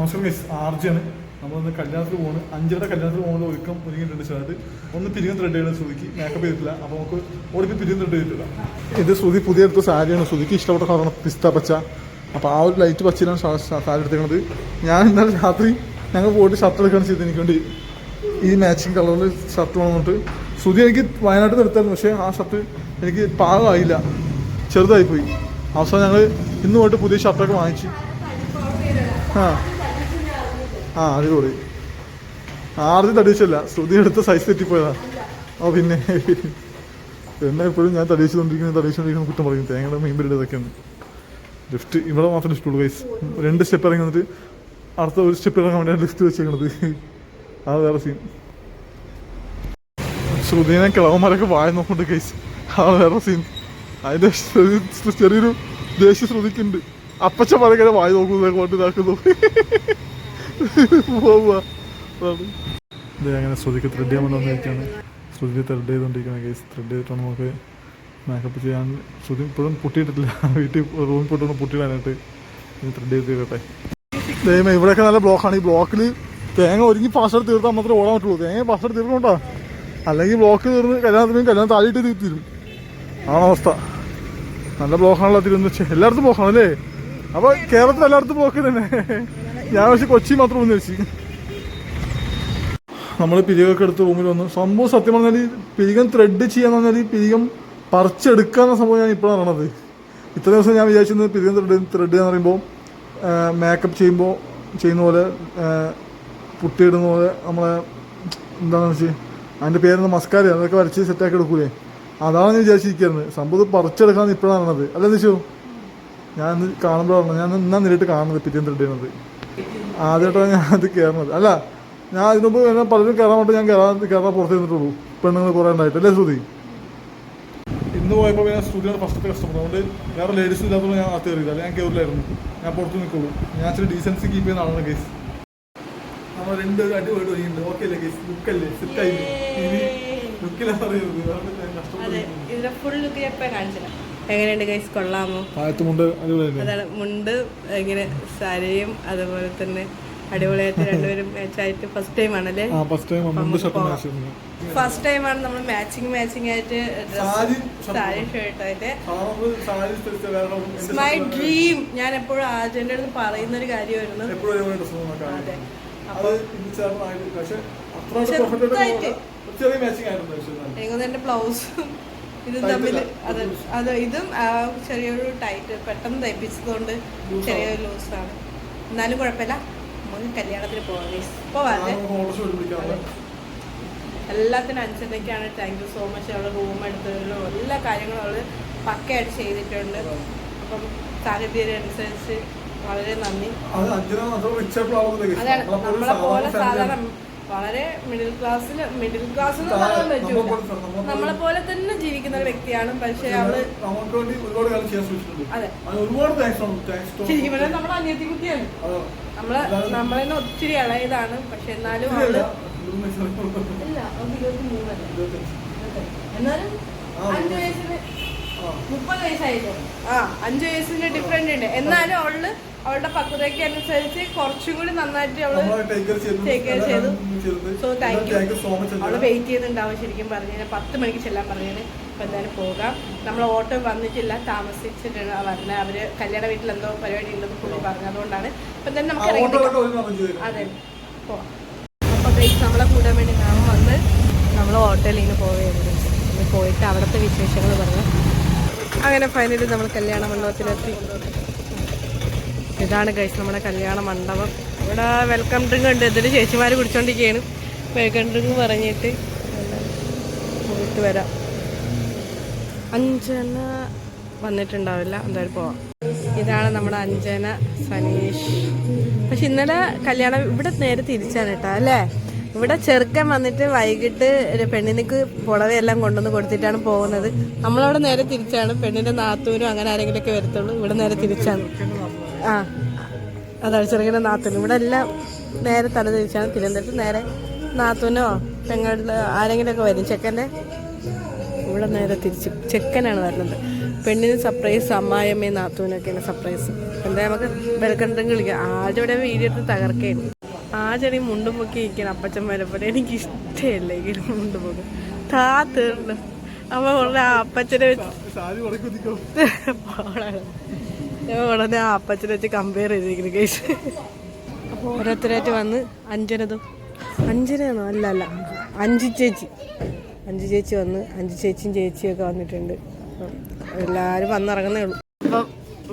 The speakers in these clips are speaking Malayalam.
നമസ്കാരം മിസ് ആർജിയാണ്. നമ്മളൊന്ന് കല്യാണത്തിന് പോകുന്നത് അഞ്ചിയുടെ കല്യാണത്തിന് പോകുന്നത് ഒരുക്കം ഒരുങ്ങിയിട്ടുണ്ട് ചേർത്ത് ഒന്ന് പിരിഞ്ഞ ത്രെഡ് ചെയ്യണം ശ്രുതിക്ക്. മേക്കപ്പ് ചെയ്തിട്ടില്ല. അപ്പോൾ നമുക്ക് ഓടിക്ക് പിരിഞ്ഞ ത്രെഡ് ചെയ്തിട്ടില്ല. ഇത് ശ്രുതി പുതിയ എടുത്ത സാരിയാണ്. ശ്രുതിക്ക് ഇഷ്ടപ്പെട്ട കളറാണ് പിസ്ത പച്ച. അപ്പോൾ ആ ഒരു ലൈറ്റ് പച്ചയിലാണ് സാരി എടുത്തിരിക്കുന്നത് ഞാൻ ഇന്നലെ രാത്രി ഞങ്ങൾ പോയിട്ട് ഷർട്ട് എടുക്കാൻ ചെയ്തത് എനിക്ക് വേണ്ടി ഈ മാച്ചിങ് കളറിൽ ഷർട്ട് വേണമെന്നിട്ട് ശ്രുതി എനിക്ക് വയനാട്ടിൽ നിന്ന് എടുത്തായിരുന്നു. പക്ഷേ ആ ഷർട്ട് എനിക്ക് പാകമായില്ല. ചെറുതായിപ്പോയി. അവസാനം ഞങ്ങൾ ഇന്ന് പോയിട്ട് പുതിയ ഷർട്ടൊക്കെ വാങ്ങിച്ചു. ആ. ആ അടിപൊളി. ആർജി തടിച്ചല്ല ശ്രുതി എടുത്ത സൈസ് തെറ്റിപ്പോയതാ. ഓ പിന്നെ എന്നെ എപ്പോഴും ഞാൻ തടിച്ചുകൊണ്ടിരിക്കുന്നത് തടിച്ചുകൊണ്ടിരിക്കുന്ന കുറ്റം പറയും. തേങ്ങയുടെ മീൻ പിടിയതൊക്കെയാണ് ലിഫ്റ്റ് ഇവിടെ മാത്രമേ ഇഷ്ടമുള്ളൂ ഗൈസ് രണ്ട് സ്റ്റെപ്പ് ഇറങ്ങി വന്നിട്ട് അടുത്ത ഒരു സ്റ്റെപ്പ് ഇറങ്ങാൻ വേണ്ടിയാണ് ലിഫ്റ്റ് വെച്ചേക്കണത്. അത് വേറെ സീൻ ശ്രുതിനെ കിളവന്മാരൊക്കെ വായ നോക്കുന്നുണ്ട് ഗൈസ് അത് വേറെ സീൻ ചെറിയ- ചെറിയൊരു ദേഷ്യ ശ്രുതിക്കുണ്ട്. അപ്പച്ച പറയുന്നത് വായ നോക്കുന്നതൊക്കെ കൊണ്ട് ഇതാക്കുന്നു. ദേ അങ്ങനെ ശ്രുതിക്ക് ത്രെഡ് ചെയ്യാൻ വന്നിരിക്കുകയാണ്. ശ്രുതി ത്രെഡ് ചെയ്തുകൊണ്ടിരിക്കുകയാണ് ഗൈസ് ത്രെഡ് ചെയ്തിട്ടാണ് നമുക്ക് മേക്കപ്പ് ചെയ്യാൻ. ശ്രുതി ഇപ്പോഴും പൊട്ടിയിട്ടില്ല. വീട്ടിൽ റൂമിൽ പോയിട്ടൊന്ന് പൊട്ടിയിടാനായിട്ട് ത്രെഡ് ചെയ്ത് തീരട്ടെ. ദൈവം ഇവിടെയൊക്കെ നല്ല ബ്ലോക്കാണ് ഈ ബ്ലോക്കിൽ തേങ്ങ ഒരുങ്ങി പാസ്വേഡ് തീർത്താൽ മാത്രമേ ഓടാൻ പറ്റുള്ളൂ. തേങ്ങ പാസ്വേഡ് തീർക്കണോട്ടാ അല്ലെങ്കിൽ ബ്ലോക്ക് തീർന്ന് കല്യാണത്തിന് കല്യാണം താഴെയിട്ട് തീർത്തിരും ആണ് അവസ്ഥ. നല്ല ബ്ലോക്കാണല്ലോ തിരുവനന്തപുരം. എല്ലായിടത്തും ബ്ലോക്കാണല്ലേ അപ്പോൾ കേരളത്തിൽ എല്ലായിടത്തും ബ്ലോക്ക് തന്നെ ഞാൻ പക്ഷെ കൊച്ചി മാത്രം ഒന്ന് വെച്ച് നമ്മൾ പിരികൊക്കെ എടുത്ത് റൂമിൽ വന്നു. സംഭവം സത്യം പറഞ്ഞാൽ പിരികം ത്രെഡ് ചെയ്യാന്ന് പറഞ്ഞാൽ പിരികം പറിച്ചെടുക്കാന്ന സംഭവം ഞാൻ ഇപ്പോഴാണ് അറിയണത് ഇത്ര ദിവസം ഞാൻ വിചാരിച്ചിരുന്നത് പിരികം ത്രെഡ് ത്രെഡ് എന്ന് പറയുമ്പോൾ മേക്കപ്പ് ചെയ്യുമ്പോൾ ചെയ്യുന്ന പോലെ പുട്ടി പുട്ടിയിടുന്ന പോലെ നമ്മളെ എന്താണെന്ന് വെച്ചാൽ അതിന്റെ പേരെന്ന് മസ്കാര അതൊക്കെ വരച്ച് സെറ്റാക്കി എടുക്കൂലേ? അതാണ് ഞാൻ വിചാരിച്ചിരിക്കുന്നത്. സംഭവം പറിച്ചെടുക്കാന്ന് ഇപ്പോഴാണ് അറിയണത് അല്ല വെച്ചു? ഞാൻ കാണുമ്പോഴാണ് ഞാൻ ഇന്നാ നേരിട്ട് കാണുന്നത് പിരികം ത്രെഡ് ചെയ്യുന്നത് ആദ്യമായിട്ടാണ് ഞാൻ അത് കയറുന്നത്. അല്ല ഞാൻ അതിനുമ്പ് മുമ്പ് എന്നെ പലരും കയറാൻ വേണ്ടി ഞാൻ കയറാൻ കയറാൻ പുറത്ത് നിന്നിട്ടുള്ളൂ. പെണ്ണുങ്ങൾ കുറേ ഉണ്ടായിട്ട്. അല്ലേ ശ്രുതി? ഇന്ന് പോയപ്പോൾ ഞാൻ ശ്രുതിയാണ് ഫസ്റ്റ് കസ്റ്റമർ അതുകൊണ്ട് വേറെ ലേഡീസ് ഇല്ലാത്തതുകൊണ്ട് ഞാൻ അത് കയറിയില്ല. ഞാൻ കയറില്ലായിരുന്നു. ഞാൻ പുറത്ത് നിൽക്കുള്ളൂ ഞാൻ ഇച്ചിരി ഡീസൻസി കീപ്പ് ചെയ്യുന്ന ആളാണ് കേസ് നമ്മൾ രണ്ട് അടിപൊളി ഒരുങ്ങിയിട്ടുണ്ട് ഓക്കെ അല്ലേ കേസ് ലുക്കല്ലേ സെറ്റായി ഇനി ലുക്കിലാണ് പറയുന്നത്. ഫുൾ ലുക്ക് ഞാൻ കാണിച്ചില്ല. എങ്ങനെയുണ്ട് ഗൈസ് കൊള്ളാമോ? അതാണ് മുണ്ട് ഇങ്ങനെ സാരിയും അതുപോലെ തന്നെ അടിപൊളിയായിട്ട് രണ്ടുപേരും മാച്ചായിട്ട് ഫസ്റ്റ് ടൈം ആണല്ലേ? ആ ഫസ്റ്റ് ടൈം ആണ്. നമ്മൾ മാച്ചിങ് മാച്ചിങ് ആയിട്ട് സാരി മൈ ഡ്രീം ഞാൻ എപ്പോഴും ആജന്റെ അടുത്ത് പറയുന്ന ഒരു കാര്യമായിരുന്നു അതെ. പക്ഷെ ബ്ലൗസും ഇതും തമ്മിൽ. അത് അത് ഇതും ചെറിയൊരു ടൈറ്റ് പെട്ടെന്ന് തയ്പ്പിച്ചതുകൊണ്ട് ചെറിയൊരു ആണ്. എന്നാലും കുഴപ്പമില്ല. നമുക്ക് കല്യാണത്തിന് പോകാം ഓർഡർ വിളിക്കാനുള്ള എല്ലാത്തിനും അനുസരിച്ചൊക്കെയാണ് താങ്ക് യു സോ മച്ച് അവൾ റൂം എടുത്തതിലും എല്ലാ കാര്യങ്ങളും അവൾ പക്കയായിട്ട് ചെയ്തിട്ടുണ്ട്. അപ്പം സാഹചര്യം അനുസരിച്ച് വളരെ നന്ദി. അതാണ്. നമ്മളെ പോലെ സാധാരണ വളരെ മിഡിൽ ക്ലാസ്സിൽ മിഡിൽ ക്ലാസ് എന്ന് പറയാൻ പറ്റൂല. നമ്മളെ പോലെ- നമ്മളെ നമ്മളെ തന്നെ ജീവിക്കുന്ന ഒരു വ്യക്തിയാണ്. പക്ഷെ അവൾ ഇവിടെ അതെ. ശരിക്കും നമ്മളെ അനിയത്തി കുട്ടിയാണ്. നമ്മളെ നമ്മളെന്നെ ഒത്തിരി ഇളയതാണ്. പക്ഷെ എന്നാലും അവൾ ഇല്ല ഇരുപത്തി മൂന്നല്ല എന്നാലും അഞ്ചു വയസ്സിന് മുപ്പത് വയസ്സായില്ലേ? ആ അഞ്ചു വയസ്സിന്റെ ഡിഫറെന്റ് ഉണ്ട്. എന്നാലും അവൾ അവളുടെ പക്വതയ്ക്ക് അനുസരിച്ച് കുറച്ചും കൂടി നന്നായിട്ട് അവൾ ടേക്ക് കെയർ ചെയ്തു. So thank you so much അവൾ വെയിറ്റ് ചെയ്യുന്നുണ്ടാവും ശരിക്കും പറഞ്ഞു പത്ത് മണിക്ക് ചെല്ലാൻ പറഞ്ഞു അപ്പൊ എന്തായാലും പോകാം. നമ്മൾ ഓട്ടോ വന്നിട്ടില്ല. താമസിച്ചിട്ടാണ് വരുന്നത് അവർ കല്യാണ വീട്ടിൽ എന്തോ പരിപാടി ഉണ്ടെന്ന് പുള്ളി പറഞ്ഞതുകൊണ്ടാണ്. അപ്പൊ എന്തായാലും നമുക്ക് ഇറങ്ങി അതെ. പോവാം അപ്പോൾ ഗൈസ് നമ്മളെ കൂടാൻ വേണ്ടി ഞാൻ വന്ന് നമ്മൾ ഹോട്ടലിൽ നിന്ന് പോവുകയായിരുന്നു. പോയിട്ട് അവിടുത്തെ വിശേഷങ്ങൾ പറഞ്ഞു. അങ്ങനെ ഫൈനലി നമ്മൾ കല്യാണ മണ്ഡപത്തിലെത്തി. ഇതാണ് ഗൈസ് നമ്മുടെ കല്യാണ മണ്ഡപം. ഇവിടെ വെൽക്കം ഡ്രിങ്ക് ഉണ്ട്. ഇതിൽ ചേച്ചിമാർ കുടിച്ചോണ്ടിരിക്കുകയാണ് വെൽക്കം ഡ്രിങ്ക് പറഞ്ഞിട്ട് പോയിട്ട് വരാം. അഞ്ചന വന്നിട്ടുണ്ടാവില്ല. എന്തായാലും പോവാം. ഇതാണ് നമ്മുടെ അഞ്ജന സനീഷ്. പക്ഷെ ഇന്നലെ കല്യാണം ഇവിടെ നേരെ തിരിച്ചാണ് കേട്ടോ അല്ലേ? ഇവിടെ ചെറുക്കൻ വന്നിട്ട് വൈകിട്ട് പെണ്ണിനക്ക് പുടവയെല്ലാം കൊണ്ടുവന്ന് കൊടുത്തിട്ടാണ് പോകുന്നത്. നമ്മളവിടെ നേരെ തിരിച്ചാണ്. പെണ്ണിന്റെ നാത്തൂരും അങ്ങനെ ആരെങ്കിലും ഒക്കെ വരത്തുള്ളൂ. ഇവിടെ നേരെ തിരിച്ചാണ്. ആ അതാണ് ചെറുക്കന്റെ നാത്തൂനും ഇവിടെ എല്ലാം നേരെ തല തിരിച്ചാണ്. തിരുവനന്തപുരത്ത് നേരെ നാത്തൂനോ പെങ്ങളുടെ ആരെങ്കിലുമൊക്കെ വരും. ചെക്കന്റെ ഇവിടെ നേരെ തിരിച്ച് ചെക്കനാണ് വരുന്നത്. പെണ്ണിന് സർപ്രൈസ് അമ്മായിയമ്മയും നാത്തൂനൊക്കെയാണ് സർപ്രൈസ് എന്താ നമുക്ക് വെൽക്കം ഡ്രിങ്ക് വിളിക്കാം. ഇവിടെ വീഡിയോ എടുത്ത് തകർക്കുകയാണ് ചെടി മുണ്ടും പൊക്കി ഇരിക്കണം അപ്പച്ചൻ വരപ്പോലെ എനിക്ക് ഇഷ്ടമല്ല ഇങ്ങനെ മുണ്ടും പൊക്കി താ തീർന്നു. അപ്പൊ ഉടനെ ആ അപ്പച്ചനെ വെച്ച് ഉടനെ ആ അപ്പച്ചനെ വെച്ച് കമ്പയർ ചെയ്തിരിക്കുന്നു കേസ് അപ്പോൾ ഓരോരുത്തരായിട്ട് വന്ന് അഞ്ചനതും. അഞ്ചനയാണോ? അല്ല അല്ല. അഞ്ചു ചേച്ചി. അഞ്ചു ചേച്ചി വന്ന് അഞ്ചു ചേച്ചിയും ചേച്ചിയൊക്കെ വന്നിട്ടുണ്ട്. അപ്പം എല്ലാവരും വന്നിറങ്ങുന്നേ ഉള്ളൂ. അപ്പം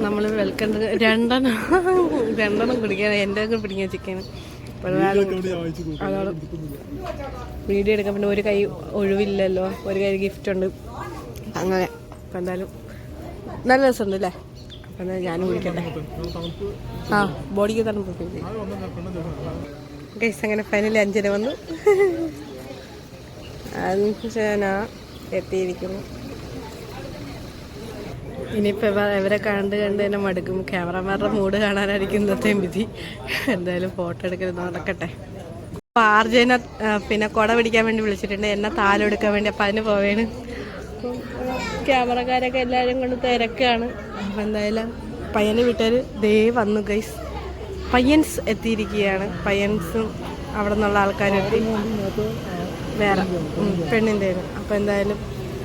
നമ്മൾ വെൽക്കം രണ്ടെണ്ണം രണ്ടെണ്ണം കുടിക്കാൻ എന്റെ ഒക്കെ പിടിക്കാൻ ചിക്കൻ വീഡിയോ എടുക്കാൻ പിന്നെ ഒരു കൈ ഒഴിവില്ലല്ലോ. ഒരു കൈ ഗിഫ്റ്റ് ഉണ്ട്. അങ്ങനെ. അപ്പം എന്തായാലും നല്ല രസമുണ്ട് അല്ലേ അപ്പം ഞാൻ ഞാനും കുടിക്കട്ടെ ആ ബോഡിക്ക് തണുപ്പ് ഗൈസ് അങ്ങനെ ഫൈനലി അഞ്ചര വന്നു. അഞ്ചന എത്തിയിരിക്കുന്നു. ഇനിയിപ്പോൾ അവരെ കണ്ട് കണ്ട് തന്നെ മടുക്കും. ക്യാമറമാരുടെ മൂഡ് കാണാനായിരിക്കും ഇന്നത്തെയും വിധി. എന്തായാലും ഫോട്ടോ എടുക്കരുത് നടക്കട്ടെ. അപ്പോൾ ആർജന പിന്നെ കുട പിടിക്കാൻ വേണ്ടി വിളിച്ചിട്ടുണ്ട്. എന്നെ താലെടുക്കാൻ വേണ്ടി അപ്പൊ അതിന് പോവേണ്. ക്യാമറക്കാരൊക്കെ എല്ലാരും കൊണ്ട് തിരക്കാണ്. അപ്പൊ എന്തായാലും പയ്യനെ വീട്ടുകാർ ദേ വന്നു ഗൈസ് പയ്യൻസ് എത്തിയിരിക്കുകയാണ്. പയ്യൻസും അവിടെ നിന്നുള്ള ആൾക്കാരും എത്തി വേറെ പെണ്ണിന്റെ അപ്പൊ എന്തായാലും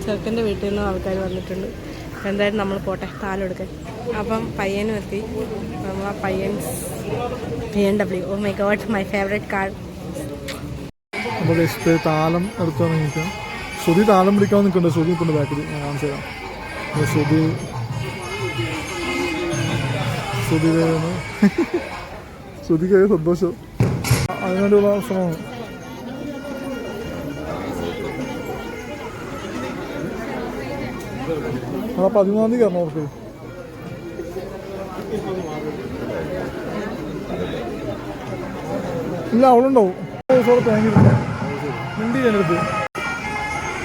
ചെറുക്കന്റെ വീട്ടിൽ നിന്നും ആൾക്കാർ വന്നിട്ടുണ്ട്. എന്തായാലും നമ്മൾ പോട്ടെ താലെടുക്കാൻ അപ്പം പയ്യനും എത്തി. നമ്മൾ ആ പയ്യൻ B M W oh my god my favourite car താലം എടുത്തു നിൽക്കാം ശ്രുതി താലം പിടിക്കാൻ നിൽക്കുന്നുണ്ട്. ശ്രുതി നിൽക്കുന്നുണ്ട് ബാക്കിൽ ഞാൻ കാണിച്ചു തരാം. ശ്രുതി ശ്രുതി ശ്രുതിക്ക് സന്തോഷം. അതിനൊരു ശ്രമമാണ് ആ പതിമൂന്നാം തീയതി കയറണം അവർക്ക്. ഇല്ല അവളുണ്ടാവും തേങ്ങിയിരുന്നു മിണ്ടി ഞാനെടുത്ത്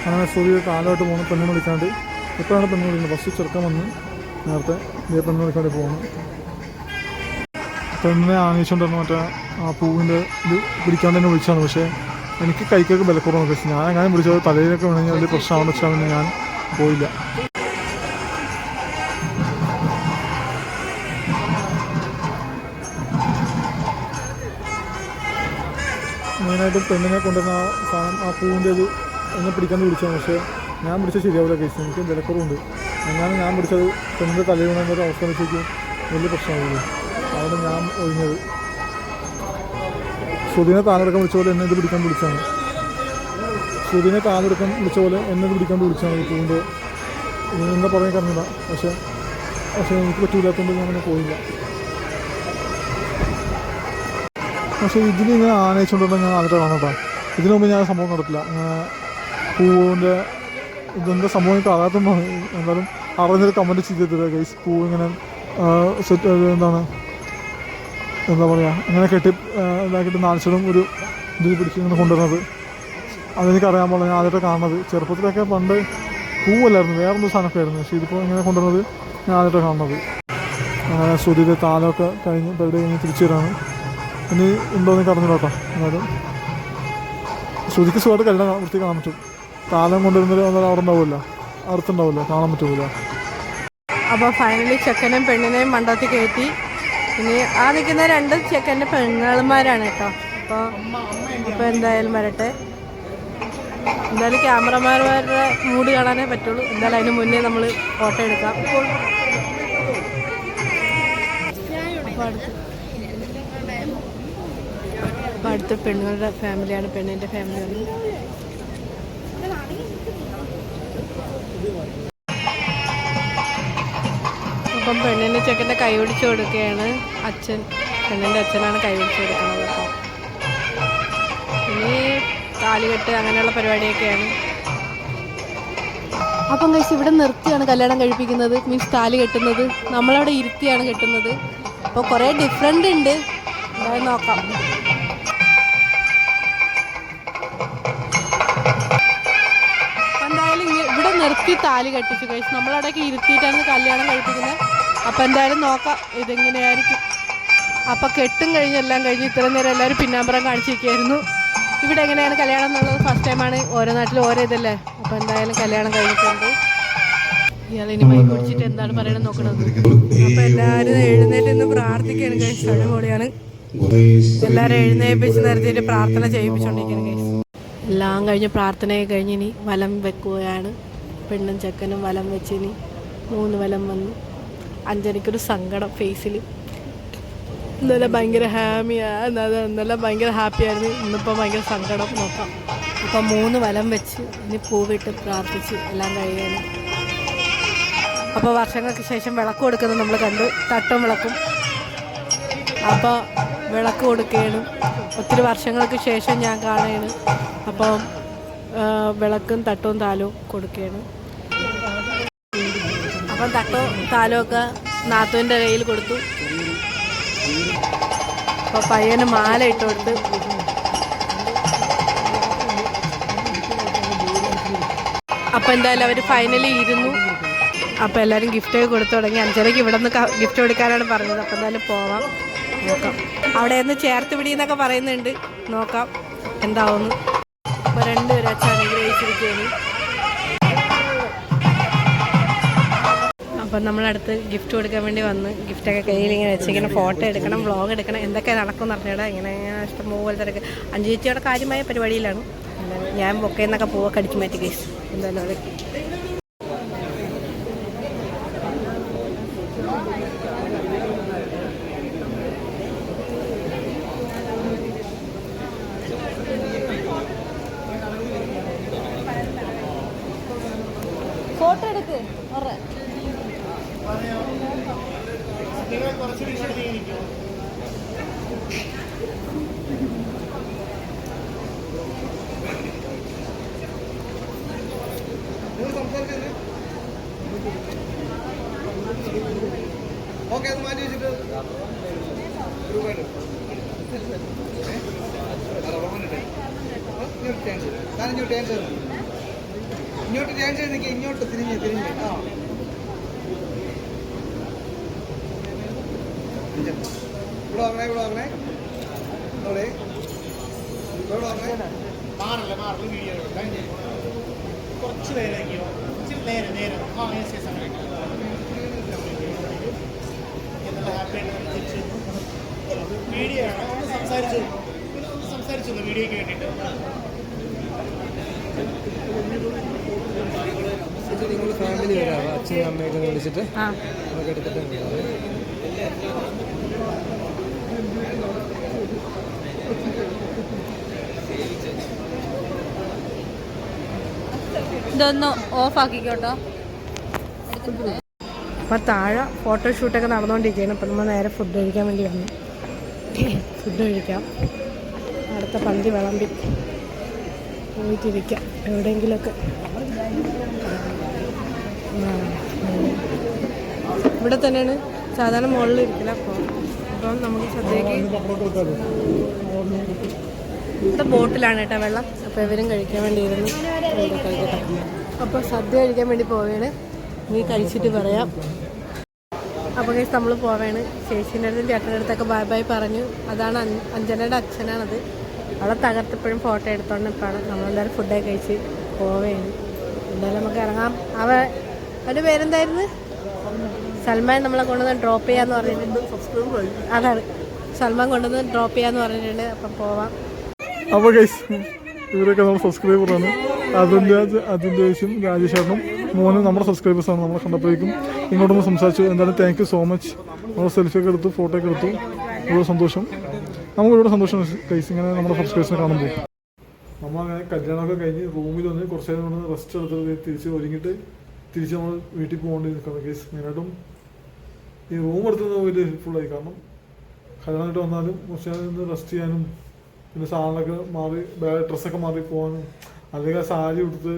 അങ്ങനെ സൂര്യ കാലമായിട്ട് പോകുന്നു പെണ്ണിനെ വിളിക്കാണ്ട് ഇപ്പോഴാണ് പെണ്ണ് വിളിക്കുന്നത്. ഫസ്റ്റ് ചെറുക്കം വന്ന് നേരത്തെ ഇതേ പെണ്ണിനെ വിളിക്കാണ്ട് പോകുന്നു. പെണ്ണിനെ ആങ്ങിച്ചുകൊണ്ടിരുന്ന മറ്റേ ആ പൂവിന്റെ ഇത് പിടിക്കാണ്ട് തന്നെ വിളിച്ചാണ് പക്ഷേ എനിക്ക് കൈക്കൊക്കെ വിലക്കുറവാണ് പക്ഷേ ഞാൻ അങ്ങനെ വിളിച്ചത് തലയിലൊക്കെ വേണമെങ്കിൽ വലിയ പ്രശ്നമാണെന്ന് വെച്ചാൽ പിന്നെ ഞാൻ പോയില്ല. മെയിനായിട്ട് പെണ്ണിനെ കൊണ്ടുവന്ന ആ സാധനം ആ പൂവിന്റെ ഇത് എന്നെ പിടിക്കാൻ പിടിച്ചതാണ് പക്ഷേ ഞാൻ പിടിച്ചത് ശരിയാവില്ല കേസ്. എനിക്ക് വിലക്കുറവുണ്ട്. എന്നാലും ഞാൻ പിടിച്ചത് പെണ്ണിന്റെ തലയിൽ വീണൊരു അവസ്ഥ വെച്ചേക്ക് വലിയ പ്രശ്നമാവുള്ളൂ അതുകൊണ്ട് ഞാൻ ഒഴിഞ്ഞത്. സുധീനെ താലെടുക്കാൻ വിളിച്ച പോലെ എന്നെ ഇത് പിടിക്കാൻ വിളിച്ചാണ് ശ്രുതിനെ കാതെടുക്കാൻ വിളിച്ച പോലെ എന്നെ പിടിക്കാണ്ട് വിളിച്ചാണ് ഇനി എന്താ പറയാൻ കാരണമില്ല. പക്ഷേ പക്ഷേ എനിക്ക് പറ്റൂലാത്തതുകൊണ്ട് ഞാൻ അങ്ങനെ പോയില്ല. പക്ഷേ ഇതിൽ ഇങ്ങനെ ആനയിച്ചുകൊണ്ടുള്ള ഞാൻ ആദ്യമായിട്ട് കാണട്ടോ ഇതിനു മുമ്പ് ഞാൻ സംഭവം നടത്തില്ല. പൂവിന്റെ ഇതെന്താ സംഭവം എനിക്ക് അറിയാത്തതുകൊണ്ടാണ് എന്തായാലും അറിഞ്ഞൊരു കമന്റ് ചെയ്തിട്ടില്ല ഗൈസ് പൂ ഇങ്ങനെ സെറ്റ് എന്താണ് എന്താ പറയുക ഇങ്ങനെ കെട്ടി ഇതാക്കിയിട്ട് നാൽച്ചതും ഒരു ഇതിൽ പിടിച്ച് ഇങ്ങനെ കൊണ്ടുവരുന്നത്. അതെനിക്കറിയാൻ പോലെ ഞാൻ ആദ്യമായിട്ട് കാണുന്നത്. ചെറുപ്പത്തിലൊക്കെ പണ്ട് പൂവല്ലായിരുന്നു. വേറൊരു സാധനമൊക്കെ ആയിരുന്നു പക്ഷേ ഇതിപ്പോൾ ഇങ്ങനെ കൊണ്ടുവരുന്നത് ഞാൻ ആദ്യമായിട്ട് കാണുന്നത്. അങ്ങനെ ശ്രുതിയുടെ താലമൊക്കെ കഴിഞ്ഞ് പരിപാടി കഴിഞ്ഞ് തിരിച്ചു വരാണ് ഇനി ഉണ്ടോയെന്ന് കറഞ്ഞു കേട്ടോ എന്നാലും ശ്രുതിക്ക് സുഖമായിട്ട് കല്യാണം വൃത്തി കാണാൻ പറ്റും. താലം കൊണ്ടുവരുന്നൊരു അവിടെ ഉണ്ടാവില്ല അറുത്തുണ്ടാവില്ല കാണാൻ പറ്റൂല. അപ്പോൾ ഫൈനലി ചെക്കനെയും പെണ്ണിനെയും മണ്ടത്തി കയറ്റി. ഇനി ആ നിൽക്കുന്ന രണ്ട് ചെക്കന്റെ പെണ്ണുകളുമാരാണ് കേട്ടോ. അപ്പോൾ അപ്പോൾ എന്തായാലും വരട്ടെ. എന്തായാലും ക്യാമറമാന്മാരുടെ മൂഡ് കാണാനേ പറ്റുള്ളൂ. എന്തായാലും അതിന് മുന്നേ നമ്മൾ ഫോട്ടോ എടുക്കാം. അപ്പോൾ അടുത്ത് പെണ്ണുങ്ങളുടെ ഫാമിലിയാണ് പെണ്ണിന്റെ ഫാമിലിയാണ് അപ്പം പെണ്ണിന്റെ ചെക്കന്റെ കൈ പിടിച്ച് കൊടുക്കുകയാണ് അച്ഛൻ. പെണ്ണിന്റെ അച്ഛനാണ് കൈ പിടിച്ച് കൊടുക്കുന്നത്. ഇനി താലികെട്ട് അങ്ങനെയുള്ള പരിപാടിയൊക്കെയാണ്. അപ്പം കഴിച്ച് ഇവിടെ നിർത്തിയാണ് കല്യാണം കഴിപ്പിക്കുന്നത്. മീൻസ് താലി കെട്ടുന്നത്. നമ്മളവിടെ ഇരുത്തിയാണ് കെട്ടുന്നത്. അപ്പോൾ കുറേ ഡിഫറെന്റ് ഉണ്ട്. എന്തായാലും നോക്കാം. എന്തായാലും ഇവിടെ നിർത്തി താലി കെട്ടിച്ചു കഴിച്ചു നമ്മളവിടെയൊക്കെ ഇരുത്തിയിട്ടാണ് കല്യാണം കഴിപ്പിക്കുന്നത്. അപ്പം എന്തായാലും നോക്കാം ഇതെങ്ങനെയായിരിക്കും. അപ്പം കെട്ടും കഴിഞ്ഞ് എല്ലാം കഴിഞ്ഞ് ഇത്രയും നേരം എല്ലാവരും പിന്നാമ്പറം കാണിച്ചിരിക്കുകയായിരുന്നു. ഇവിടെ എങ്ങനെയാണ് കല്യാണം എന്നുള്ളത് ഫസ്റ്റ് ടൈമാണ് ഓരോ നാട്ടിലും ഓരോ ഇതല്ലേ? അപ്പോൾ എന്തായാലും കല്യാണം കഴിഞ്ഞിട്ടുണ്ട്. ഇയാൾ ഇനി മൈക്ക് കുടിച്ചിട്ട് എന്താണ് പറയണത് നോക്കണത്? അപ്പൊ എല്ലാരും എഴുന്നേറ്റ് ഇന്ന് പ്രാർത്ഥിക്കാണ് കഴിച്ചു അടിപൊളിയാണ്. എല്ലാരും എഴുന്നേപ്പിച്ച് നിർത്തിയിട്ട് പ്രാർത്ഥന ചെയ്യിപ്പിച്ചോണ്ടിരിക്കുകയാണ് കഴിച്ചു എല്ലാം കഴിഞ്ഞ് പ്രാർത്ഥനയൊക്കെ കഴിഞ്ഞ് ഇനി വലം വെക്കുകയാണ്. പെണ്ണും ചെക്കനും വലം വെച്ച് ഇനി മൂന്ന് വലം വന്നു. അഞ്ജനിക്കൊരു സങ്കടം ഫേസിൽ ഇന്നലെ ഭയങ്കര ഹാമിയാ ഇന്നലെ ഭയങ്കര ഹാപ്പി ആയിരുന്നു. ഇന്നിപ്പോൾ ഭയങ്കര സങ്കടം. നോക്കാം. ഇപ്പം മൂന്ന് വലം വെച്ച് ഇനി പൂവിട്ട് പ്രാർത്ഥിച്ച് എല്ലാം കഴിയാണ്. അപ്പോൾ വർഷങ്ങൾക്ക് ശേഷം വിളക്ക് കൊടുക്കുന്നത് നമ്മൾ കണ്ടു. തട്ടും വിളക്കും. അപ്പോൾ വിളക്ക് കൊടുക്കുകയാണ്. ഒത്തിരി വർഷങ്ങൾക്ക് ശേഷം ഞാൻ കാണുകയാണ്. അപ്പം ആ, വിളക്കും തട്ടവും താലവും കൊടുക്കുകയാണ്. അപ്പം തട്ടവും താലവും ഒക്കെ നാത്തുവിന്റെ കയ്യിൽ കൊടുത്തു. അപ്പോൾ പയ്യന് മാല ഇട്ട് കൊടുത്ത് അപ്പോൾ എന്തായാലും അവർ ഫൈനലി ഇരുന്നു. അപ്പോൾ ഗിഫ്റ്റ് കൊടുത്തു തുടങ്ങി. അഞ്ചരയ്ക്ക് ഇവിടെ നിന്ന് ഗിഫ്റ്റ് കൊടുക്കാനാണ് പറഞ്ഞത്. അപ്പോൾ എന്തായാലും പോവാം. നോക്കാം. അവിടെ നിന്ന് ചേർത്ത് പിടിയെന്നൊക്കെ പറയുന്നുണ്ട്. നോക്കാം. എന്താവുന്നു. അപ്പോൾ രണ്ടുപേരും അച്ഛൻ അനുഗ്രഹിച്ചിരിക്കുകയാണ്. അപ്പം നമ്മളടുത്ത് ഗിഫ്റ്റ് കൊടുക്കാൻ വേണ്ടി വന്ന് ഗിഫ്റ്റൊക്കെ കയ്യിൽ ഇങ്ങനെ വെച്ചിങ്ങനെ ഫോട്ടോ എടുക്കണം വ്ളോഗ് എടുക്കണം എന്തൊക്കെ നടക്കും അറിഞ്ഞിടാ. ഇങ്ങനെ ഇഷ്ടംപോലെ തിരക്ക്. അഞ്ചു ചേച്ചിയുടെ കാര്യമായ പരിപാടിയിലാണ്. ഞാൻ ഞാൻ ബൊക്കയെന്നൊക്കെ പോവുക കടിച്ചു മാറ്റി കേസ് എന്തായാലും അതൊക്കെ ഫോട്ടോ എടുക്ക്. ഓക്കെ അത് മാറ്റി വെച്ചിട്ട് ഇങ്ങോട്ട് ചേഞ്ച് ചെയ്ത്. ഇങ്ങോട്ട് ചേഞ്ച് ചെയ്ത് നിൽക്കുക ഇങ്ങോട്ട് തിരിഞ്ഞ് തിരിഞ്ഞ്. ആ. ഇവിടെ വാങ്ങണേ ഇവിടെ വാങ്ങണേ അവിടെ. ഇവിടെ വാങ്ങണേ മാറില്ല മാറില്ല വീഡിയോ കുറച്ച് നേരമാക്കിയോ ഇച്ചിരി നേരം നേരം. ആ യെസ് യെസ് അങ്ങനെ എന്നുള്ള ഹാപ്പി ആയിട്ട് നമ്മൾ തിരിച്ചു വീഡിയോ ആണ്. ഒന്ന് സംസാരിച്ചു. പിന്നെ ഒന്ന് സംസാരിച്ചു വീഡിയോയ്ക്ക് വേണ്ടിയിട്ട്. നിങ്ങൾ ഫാമിലി വരാം. അച്ഛനും അമ്മയൊക്കെ വിളിച്ചിട്ട് ആ. നമുക്ക് എടുത്തിട്ട് ഇതൊന്ന് ഓഫ് ആക്കിക്കോട്ടോ അപ്പൊ താഴെ ഫോട്ടോഷൂട്ടൊക്കെ നടന്നുകൊണ്ടിരിക്കുകയാണ് അപ്പൊ നമ്മൾ നേരെ ഫുഡ് കഴിക്കാൻ വേണ്ടി വന്നു. ഫുഡ് കഴിക്കാം. അടുത്ത പന്തി വിളമ്പി പോയിട്ടിരിക്കാം. ഉം. ഇവിടെ തന്നെയാണ്. സാധാരണ മുകളിൽ ഇരിക്കില്ല അപ്പോൾ അപ്പം നമുക്ക് സദ്യക്ക് ഇവിടെ ബോട്ടിലാണ് കേട്ടോ വെള്ളം. അപ്പോൾ ഇവരും കഴിക്കാൻ വേണ്ടി ഇരുന്ന് കഴിക്കട്ടെ അപ്പോൾ സദ്യ കഴിക്കാൻ വേണ്ടി പോവുകയാണ്. നീ കഴിച്ചിട്ട് പറയാം. അപ്പോൾ കഴിച്ച് നമ്മൾ പോവാണ്. ചേച്ചീന്റെ അടുത്തും ചേട്ടന്റെ അടുത്തൊക്കെ ബൈ ബൈ പറഞ്ഞു. അതാണ് അഞ്ജനയുടെ അച്ഛനാണത്. അവളെ തകർത്തപ്പോഴും ഫോട്ടോ എടുത്തോണ്ട് ഇപ്പോഴാണ് നമ്മളെല്ലാവരും ഫുഡൊക്കെ കഴിച്ച് പോവുകയാണ്. എന്തായാലും നമുക്ക് ഇറങ്ങാം. അവ അവന്റെ പേരെന്തായിരുന്നു? സൽമാൻ നമ്മളെ കൊണ്ടുവന്ന് ഡ്രോപ്പ് ചെയ്യാന്ന് പറഞ്ഞിട്ടുണ്ട്. അതാണ്. സൽമാൻ കൊണ്ടുവന്ന് ഡ്രോപ്പ് ചെയ്യാന്ന് പറഞ്ഞിട്ടുണ്ട്. അപ്പം പോവാം. അപ്പോൾ ഗൈസ് ഇവരൊക്കെ നമ്മുടെ സബ്സ്ക്രൈബറാണ് അതിന്റെ അതിന്റെ ശേഷം രാജേഷേട്ടനും മോനും നമ്മുടെ സബ്സ്ക്രൈബേഴ്സാണ് നമ്മളെ കണ്ടപ്പോഴേക്കും ഇങ്ങോട്ടൊന്ന് സംസാരിച്ചു. എന്തായാലും താങ്ക് യു സോ മച്ച് നമ്മൾ സെൽഫി ഒക്കെ എടുത്തു ഫോട്ടോ ഒക്കെ എടുത്തു. ഒരുപാട് സന്തോഷം. നമുക്ക് ഒരുപാട് സന്തോഷം ഗൈസ് ഇങ്ങനെ നമ്മുടെ സബ്സ്ക്രൈബേഴ്സിനെ കാണുമ്പോൾ. നമ്മളങ്ങനെ കല്യാണമൊക്കെ കഴിഞ്ഞ് റൂമിൽ വന്ന് കുറച്ച് നേരം കൊണ്ട് റെസ്റ്റ് എടുത്തിട്ട് തിരിച്ച് ഒരുങ്ങിയിട്ട് തിരിച്ച് നമ്മൾ വീട്ടിൽ പോകേണ്ടി നിൽക്കുന്നത് കേസ് മെയിനായിട്ടും ഈ റൂം എടുത്തത് വലിയ ഹെൽപ്ഫുള്ളായി കാരണം കല്യാണമായിട്ട് വന്നാലും കുറച്ച് നേരം റെസ്റ്റ് ചെയ്യാനും പിന്നെ സാധനങ്ങളൊക്കെ മാറി ഡ്രസ്സൊക്കെ മാറി പോകാനും അല്ലെങ്കിൽ സാരി കൊടുത്ത്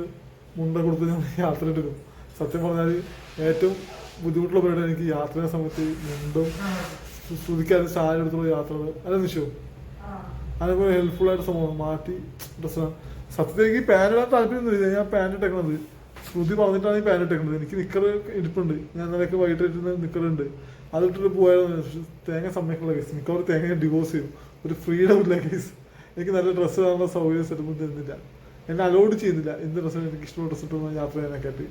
മുണ്ട കൊടുത്ത് ഞാൻ യാത്ര എടുക്കും. സത്യം പറഞ്ഞാൽ ഏറ്റവും ബുദ്ധിമുട്ടുള്ള പരിപാടി എനിക്ക് യാത്രയുടെ സമയത്ത് മുണ്ടും ശ്രുതിക്കാതെ സാരി എടുത്തുള്ള യാത്രകൾ അല്ല നിശ്ചയോ അതേപോലെ ഹെൽപ്ഫുൾ ആയിട്ട് സംഭവം മാറ്റി ഡ്രസ്സ്. സത്യത്തിൽ എനിക്ക് ഇടാൻ താല്പര്യമൊന്നുമില്ല ഞാൻ പാന്റ് ഇട്ടേക്കണത്. ശ്രുതി പറഞ്ഞിട്ടാണ് ഈ പാന്റ് ഇട്ടേക്കണത്. എനിക്ക് നിക്കർ ഇരിപ്പുണ്ട്. ഞാൻ ഇന്നലെയൊക്കെ വൈകിട്ട് ഇട്ടുന്ന നിക്കറുണ്ട്. അതിട്ടിട്ട് പോയാലും തേങ്ങ സമ്മതിക്കുള്ള കേസ് മിക്കവാറും തേങ്ങ ഡിവോഴ്സ് ചെയ്യും. ഒരു ഫ്രീഡം ഇല്ല കേസ് എനിക്ക് നല്ല ഡ്രസ്സ് കാണുന്ന സൗകര്യം സെറ്റപ്പ് തരുന്നില്ല എന്നെ അലോഡ് ചെയ്യുന്നില്ല. എന്ത് ഡ്രസ്സാണ് എനിക്ക് ഇഷ്ടമുള്ള ഡ്രസ്സ് ഇട്ടു യാത്ര ചെയ്യാനൊക്കെ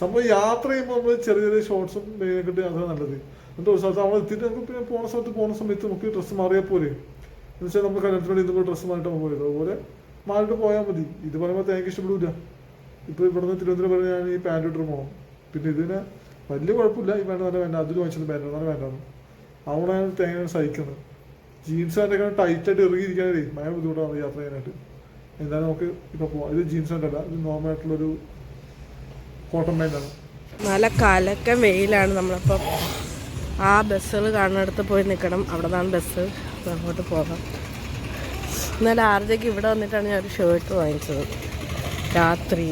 സംഭവം യാത്ര ചെയ്യുമ്പോൾ നമ്മൾ ചെറിയ ചെറിയ ഷോർട്സും കിട്ടി യാത്ര നല്ലത്. എന്നിട്ട് ഒരു സ്ഥലത്ത് നമ്മൾ എത്തിയിട്ട് നമുക്ക് പിന്നെ പോണ സ്ഥലത്ത് പോണ സമയത്ത് നമുക്ക് ഡ്രസ്സ് മാറിയാൽ പോരെ. എന്ന് വെച്ചാൽ നമ്മൾ കല്യാണത്തിന് വേണ്ടി ഇതുപോലെ ഡ്രസ്സ് മാറിയിട്ട് പോയത് അതുപോലെ മാറിയിട്ട് പോയാൽ മതി. ഇത് പറയുമ്പോൾ തേങ്ങ ഇഷ്ടപ്പെടില്ല ഇപ്പോൾ ഇവിടുന്ന് തിരുവനന്തപുരം വരെ ഞാൻ ഈ പാന്റ് ഇട്ട് പോകണം പിന്നെ ഇതിന് വലിയ കുഴപ്പമില്ല. ഈ പാന്റ് നല്ല വേണ്ട അതിൽ വാങ്ങിച്ചത് പാന്റ് നല്ല വേണ്ടാണ് അവിടെ തേങ്ങ സഹിക്കുന്നത്. ജീൻസ് പാന്റൊക്കെ ടൈറ്റായിട്ട് ഇറങ്ങിയിരിക്കാനേ ഭയങ്കര ബുദ്ധിമുട്ടാണ് യാത്ര ചെയ്യാനായിട്ട്. എന്തായാലും നമുക്ക് ഇപ്പോൾ പോവാം. ഇത് ജീൻസ് പാന്റ് അല്ല. ഇത് നോർമൽ ആയിട്ടുള്ളൊരു കോട്ടൺ പാന്റാണ് നല്ല കാലൊക്കെ വെയിലാണ് നമ്മളിപ്പോൾ ആ ബസ്സുകൾ കാണുന്നിടത്ത് പോയി നിൽക്കണം. അവിടെ നിന്നാണ് ബസ് അങ്ങോട്ട് പോകാം. ഇന്നലെ ആർജയ്ക്ക് ഇവിടെ വന്നിട്ടാണ് ഞാൻ ഒരു ഷർട്ട് വാങ്ങിച്ചത്. രാത്രി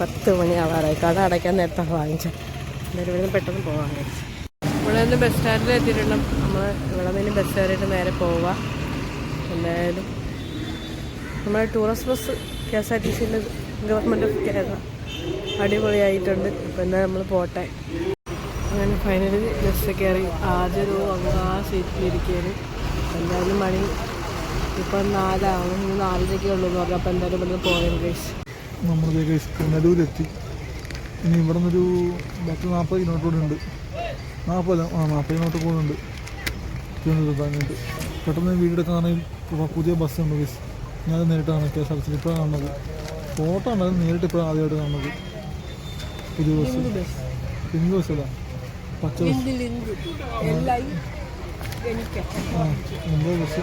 പത്ത് മണിയാവാറായി കട അടയ്ക്കാൻ നേരത്താണ് വാങ്ങിച്ചത്. എന്തായാലും ഇവിടെ നിന്ന് പെട്ടെന്ന് പോകാൻ വിചാരിച്ചു. ഇവിടെ ബസ് സ്റ്റാൻഡിൽ എത്തിയിട്ടുണ്ട് നമ്മൾ ഇവിടെ നിന്ന് ബസ് കയറിയിട്ട് നേരെ പോവുക എന്തായാലും നമ്മുടെ tourist bus K S R T സിന്റെ ഗവൺമെന്റ് ഓഫ് കേരള അടിപൊളിയായിട്ടുണ്ട്. ഇപ്പം എന്താ നമ്മൾ പോട്ടെ. അങ്ങനെ ഫൈനലി ബസ് കയറി. ആദ്യ ഒരു അങ്ങ് ആ സീറ്റിലിരിക്കുകയാണ് എന്തായാലും മണി ഇപ്പം നാലാവും. ഇനി നാലരയ്ക്കേ ഉള്ളൂ എന്ന് പറഞ്ഞു അപ്പോൾ എന്തായാലും ഇവിടുന്ന് പോയാൽ ഗൈസ് നമ്മളിലേക്ക് കണ്ണൂരെത്തി ഇനി ഇവിടെ നിന്നൊരു പത്ത് നാൽപ്പത് കിലോമീറ്റർ ഉണ്ട്. നാൽപ്പത് ആ നാൽപ്പത് കിലോമീറ്റർ കൂടെ ഉണ്ട് തിരുവനന്തപുരത്താനായിട്ട് പെട്ടെന്ന് വീടെടുക്കാണെങ്കിൽ പുതിയ ബസ്സുണ്ട് ബസ് ഞാൻ നേരിട്ടാണ് K S R T C ഇപ്പോഴാണ് കാണുന്നത്. ഫോട്ടോ ഉണ്ട് അത് നേരിട്ട് ഇപ്പോഴാണ് ആദ്യമായിട്ട് കാണുന്നത്. പുതിയ ബസ് പിങ്ക് ബസ് അല്ല. പച്ച ബസ് ആ എന്തോ ബസ്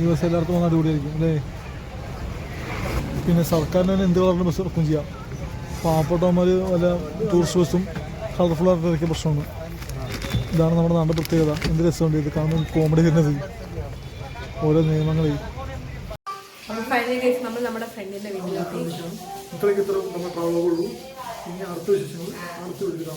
ഈ ബസ് എല്ലായിടത്തും വന്നാൽ അടിപൊളിയായിരിക്കും അല്ലേ? പിന്നെ സർക്കാരിന് തന്നെ എന്ത് കളറിന്റെ ബസ് ഇറക്കും ചെയ്യാം? പാവപ്പെട്ടവന്മാർ വല്ല ടൂറിസ്റ്റ് ബസ്സും കളർഫുൾ ആയിട്ട് ഇറക്കിയ പ്രശ്നമാണ്. ഇതാണ് നമ്മുടെ നാടിന്റെ പ്രത്യേകത. എന്ത് രസമുണ്ട് ഇത് കാണുമ്പോൾ കോമഡി വരുന്നത്. ഓരോ നിയമങ്ങളെ ഫൈനലി ഗൈസ് നമ്മൾ നമ്മുടെ ഫ്രണ്ടിന്റെ വീട്ടിലെത്തി ഇത്രയ്ക്ക് ഇത്ര നമ്മൾ പ്രാവുള്ളൂ ഇനി അടുത്ത വിശേഷങ്ങൾ അടുത്ത വീട്ടിൽ